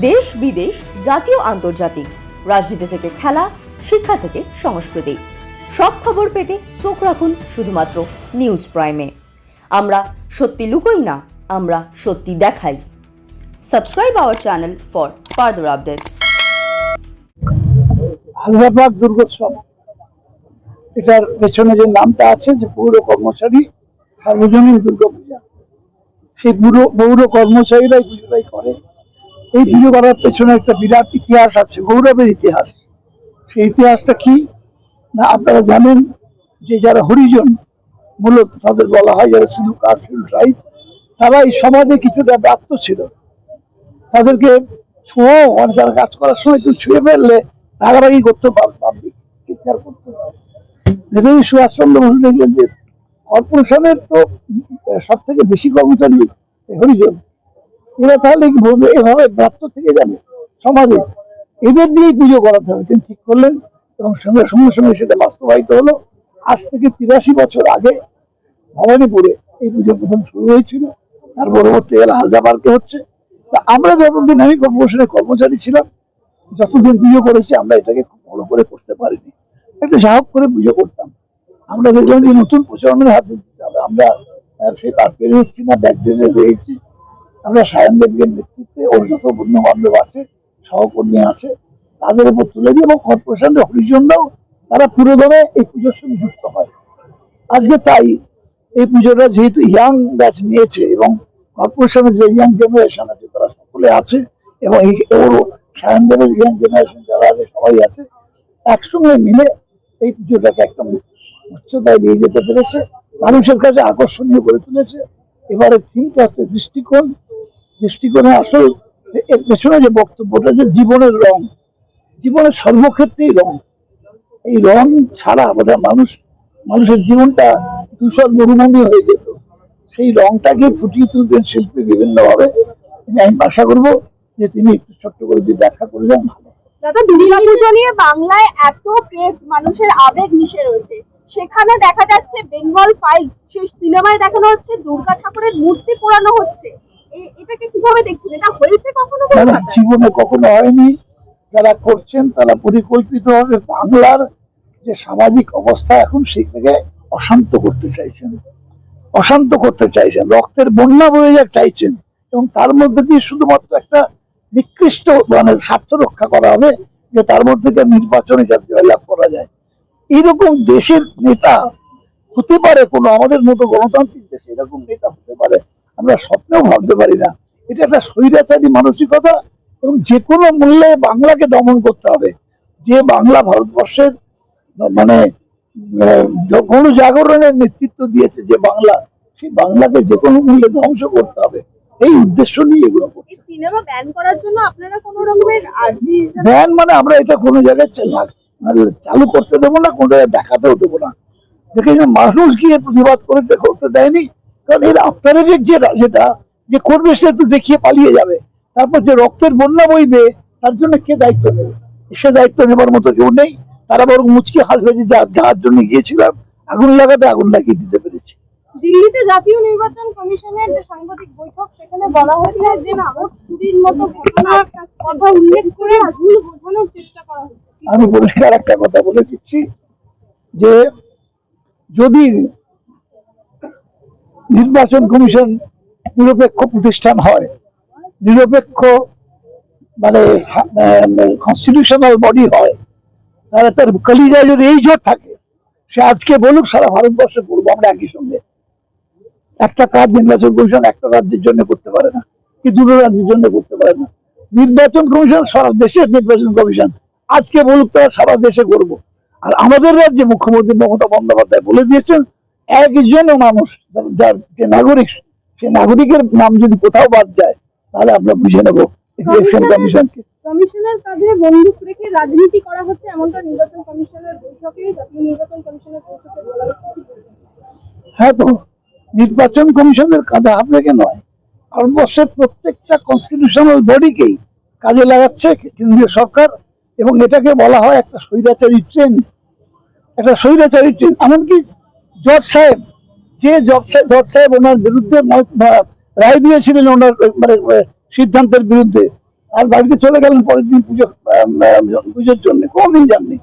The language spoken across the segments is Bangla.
দেশ বিদেশ, জাতীয়, আন্তর্জাতিক। রাজনীতি থেকে খেলা, শিক্ষা থেকে সংস্কৃতি। সব খবর পেতে চোখ রাখুন শুধুমাত্র নিউজ প্রাইমে। আমরা সত্যি লুকোই না, আমরা সত্যি দেখাই। Subscribe our channel for further updates. Allahabad Durgotsav. এটার পেছনে যে নামটা আছে, যে পৌর কর্মচারী, সার্বজনীন দুর্গাপূজা। সেই পৌর কর্মচারীরাই পুজোটাই করে। এই পুজো করার পেছনে একটা বিরাট ইতিহাস আছে, গৌরবের ইতিহাস। সেই ইতিহাসটা কি? না, আপনারা জানেন যে যারা হরিজন, মূলত তাদের বলা হয় যারা ছিল কাস্ট ট্রাইব তারা এই সমাজে কিছুটা ব্যাপ্ত ছিল। তাদেরকে ছোঁয়া মানে তারা কাজ করার সময় তুই ছুঁয়ে ফেললে রাগারাগি করতে পারবি, চিৎকার করতে নেতাজি সুভাষচন্দ্র বসু দেখলেন যে কর্পোরেশনের তো সব থেকে বেশি কর্মচারী হরিজন। এরা তাহলে বলবে? এভাবে ব্যর্থ থেকে যাবে সমাজে। এদের দিয়েই পুজো করাতে হবে। তিনি ঠিক করলেন এবং সঙ্গে সঙ্গে সঙ্গে সেটা বাস্তবায়িত হলো। আজ থেকে তিরাশি বছর আগে ভবানীপুরে এই পুজো প্রথম শুরু হয়েছিল। তার পরবর্তী এলা হালদাবাদকে হচ্ছে। তা আমরা যতদিন, আমি কর্পোরেশনের কর্মচারী ছিলাম, যতদিন পুজো করেছি, আমরা এটাকে খুব ভালো করে করতে পারিনি। একটা সাহস করে পুজো করতাম। আমরা দেখলাম যে নতুন প্রচলনের হাত দিতে হবে। আমরা সেই পার পেরে হচ্ছি না ব্যাক ডেনে রয়েছি। আমরা সায়ন দেবীর নেতৃত্বে ওর যত বন্ধু বান্ধব আছে, সহকর্মী আছে, তাদের উপর তুলে দিই এবং কর্পোরেশনের হরিজনরাও তারা পুরোদমে এই পুজোর সঙ্গে যুক্ত হয়। আজকে তাই এই পুজোটা যেহেতু ইয়াং ব্যাচ নিয়েছে এবং কর্পোরেশনের যে ইয়াং জেনারেশন আছে তারা সকলে আছে এবং এই ওর সায়নদেবের ইয়াং জেনারেশন যারা আছে, সবাই আছে, একসঙ্গে মিলে এই পুজোটাকে একদম উচ্চতায় নিয়ে যেতে পেরেছে। মানুষের কাছে আকর্ষণীয় করে তুলেছে। এবারে থিমটা হচ্ছে দৃষ্টিকোণ। দৃষ্টিকোণে আসল এর পেছনে যে বক্তব্যটা যে জীবনের রং, জীবনের সর্বক্ষেত্রেই রং। এই রং ছাড়া বোধহয় মানুষ, মানুষের জীবনটা ধূসর মরুভূমি হয়ে যেত। সেই রংটাকে ফুটিয়ে তুলবেন শিল্পী বিভিন্ন ভাবে আমি আশা করব যে তিনি একটু ছোট্ট করে যদি ব্যাখ্যা করে ভালো দাদা, দুর্গাপুজো নিয়ে বাংলায় এত ক্রেজ মানুষের আবেগ মিশে রয়েছে। সেখানে দেখা যাচ্ছে বেঙ্গল ফাইলস সেই সিনেমায় দেখানো হচ্ছে দুর্গা ঠাকুরের মূর্তি পোড়ানো হচ্ছে। এটাকে কীভাবে দেখছেন? এটা হয়েছে কখনো জীবনে কখনো হয়নি। যারা করছেন তারা পরিকল্পিতভাবে বাংলার যে সামাজিক অবস্থা এখন সেই থেকে অশান্ত করতে চাইছেন। অশান্ত করতে চাইছেন। রক্তের বন্যা বয়ে যাক চাইছেন। এবং তার মধ্যে দিয়ে শুধুমাত্র একটা নিকৃষ্ট মানে স্বার্থ রক্ষা করা হবে যে তার মধ্যে যে নির্বাচনে যাতে জয়লাভ করা যায়। এইরকম দেশের নেতা হতে পারে কোনো আমাদের মতো গণতান্ত্রিক দেশে এরকম নেতা হতে পারে। আমরা স্বপ্নেও ভাবতে পারি না। এটা একটা স্বৈরাচারী মানসিকতা এবং যে কোনো মূল্যে বাংলাকে দমন করতে হবে। যে বাংলা ভারতবর্ষের মানে কোন জাগরণের নেতৃত্ব দিয়েছে যে বাংলা সেই বাংলাকে যে কোনো মূল্যে ধ্বংস করতে হবে। এই উদ্দেশ্য নিয়ে এগুলো সিনেমা ব্যান করার জন্য আপনারা কোনো রকমের ব্যান মানে আমরা এটা কোনো জায়গায় চালু করতে দেবো না কোনো জায়গায় দেখাতেও দেবো না। যেখানে মানুষ গিয়ে প্রতিবাদ করতে করতে দেয়নি। কারণ এর আফটারের যে যেটা যে করবে সে তো দেখিয়ে পালিয়ে যাবে। তারপর যে রক্তের বন্যা বইবে তার জন্য কে দায়িত্ব নেবে? সে দায়িত্ব নেবার মতো কেউ নেই। তারা বরং মুচকি হাসবে যে যার জন্য গিয়েছিলাম আগুন লাগাতে আগুন লাগিয়ে দিতে পেরেছি। দিল্লিতে জাতীয় নির্বাচন কমিশনের যে সাংবাদিক বৈঠক সেখানে বলা হয়েছে যে চুরির মতো ঘটনার কথা উল্লেখ করে ভুল বোঝানোর চেষ্টা করা হচ্ছে আমি পরিষ্কার একটা কথা বলে দিচ্ছি যে যদি নির্বাচন কমিশন নিরপেক্ষ প্রতিষ্ঠান হয়। নিরপেক্ষ মানে কনস্টিটিউশনাল বডি হয়। তাহলে তার কলিজায় যদি এই জোট থাকে, সে আজকে বলুক সারা ভারতবর্ষে করব আমরা একই সঙ্গে। একটা কাজ নির্বাচন কমিশন একটা রাজ্যের জন্য করতে পারে না, কি দুটো রাজ্যের জন্য করতে পারে না। নির্বাচন কমিশন সারা দেশের নির্বাচন কমিশন, আজকে বলুক তারা সারা দেশে করব। আর আমাদের রাজ্যে মুখ্যমন্ত্রী মমতা বন্দ্যোপাধ্যায় বলে দিয়েছেন একজন মানুষ যার যে নাগরিক সে নাগরিকের নাম যদি কোথাও বাদ যায় তাহলে আমরা বুঝে নেব ইলেকশন কমিশনকে কমিশনের কাঁধে বন্দুক রেখে রাজনীতি করা হচ্ছে এমনটা নির্বাচন কমিশনের বৈঠকে জাতীয় নির্বাচন কমিশনের বৈঠকে বলা হচ্ছে। হ্যাঁ তো নির্বাচন কমিশনের কাঁধে হাত রেখে নয় ভারতবর্ষের প্রত্যেকটা কনস্টিটিউশনাল বডিকেই কাজে লাগাচ্ছে কেন্দ্রীয় সরকার এবং এটাকে বলা হয় একটা স্বৈরাচারী ট্রেন একটা স্বৈরাচারী ট্রেন এমনকি জজ সাহেব, যে জজ সাহেব জজ সাহেব ওনার বিরুদ্ধে রায় দিয়েছিলেন ওনার মানে সিদ্ধান্তের বিরুদ্ধে। আর বাড়িতে চলে গেলেন, পরের দিন পুজো পুজোর জন্য। কোনোদিন যাননি।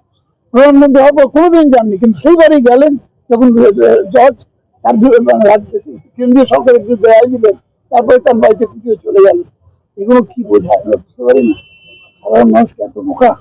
প্রধানমন্ত্রী হওয়ার পর কোনোদিন যাননি। কিন্তু সেইবারই গেলেন, যখন জজ তার কেন্দ্রীয় সরকারের বিরুদ্ধে রায় দিলেন, তারপরে তার বাড়িতে পুজো চলে গেলেন। এগুলো কি বোঝায়? আমরা বুঝতে পারি না। সাধারণ মানুষ এত বোকা।